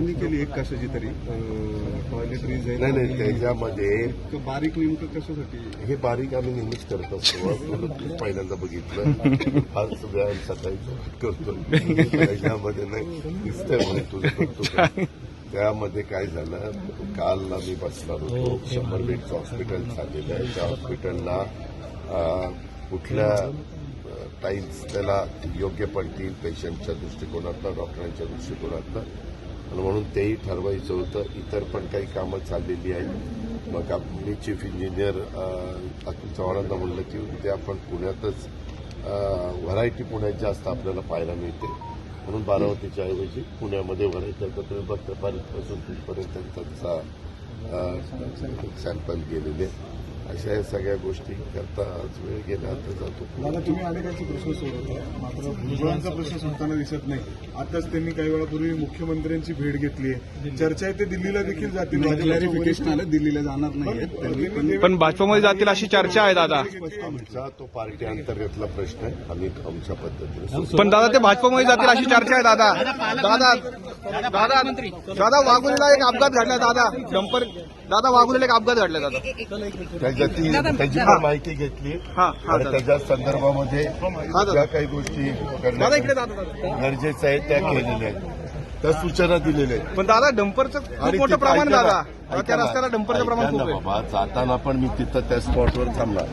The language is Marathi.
पाहणी केली एक कशाची तरी? टॉयलेटरीज नाही नाही त्याच्यामध्ये बारीक नेमकं कशासाठी? हे बारीक आम्ही नेहमीच करत असतो. पहिल्यांदा बघितलं. फारच व्यायाम सकाळी करतो. त्याच्यामध्ये नाही दिसतंय तुझं करतो? त्यामध्ये काय झालं? काल आम्ही बसणार होतो. शंभर बेडचं हॉस्पिटल झालेलं आहे. त्या हॉस्पिटलला कुठल्या टाईम्स त्याला योग्य पडतील पेशंटच्या दृष्टिकोनातनं डॉक्टरांच्या दृष्टिकोनातनं आणि म्हणून तेही ठरवायचं होतं. इतर पण काही कामं चाललेली आहेत. मग मी चीफ इंजिनियर अतुल चव्हाणांना म्हणलं की उद्या आपण पुण्यातच व्हरायटी पुण्यात जास्त आपल्याला पाहायला मिळते. म्हणून बारामतीच्या ऐवजी पुण्यामध्ये व्हरायटी आता तुम्ही बघता बारीकपासून तिथपर्यंत त्यांचा सॅम्पल गेलेले अशा या सगळ्या गोष्टी करता आज वेळ गेला आता जातो दादा तुम्ही अनेकांचे प्रश्न सोडवता मात्र भुजबळांचा प्रश्न सुटताना दिसत नाही. आताच त्यांनी काही वेळापूर्वी मुख्यमंत्र्यांची भेट घेतली आहे. चर्चा आहे ते दिल्लीला देखील जातील. क्लॅरिफिकेशन आलं दिल्लीला जाणार नाही पण भाजपमध्ये जातील अशी चर्चा आहे दादा. आमचा तो पार्टी अंतर्गतला प्रश्न आहे आम्ही आमच्या पद्धतीने पण दादा ते भाजपमध्ये जातील अशी चर्चा आहे दादा. दादा दादा दादा वाघुलीला एक अपघात घडला दादा. डंपर दादा वाघुलीला एक अपघात घडला दादा. त्याच्या ती त्याची पण माहिती घेतली. हा, हा, आणि. त्याच्या संदर्भामध्ये दादा. ज्या काही गोष्टी दादा इकडे करण्यात दादा. दादा. गरजेचं आहे त्या केलेल्या आहेत. त्या सूचना दिलेल्या आहेत. पण दादा डंपरचं खूप मोठं प्रमाण दादा. त्या रस्त्याला डंपरचं प्रमाण खूप ना आहे. बाबा. जाताना पण मी तिथं त्या स्पॉटवर थांबणार.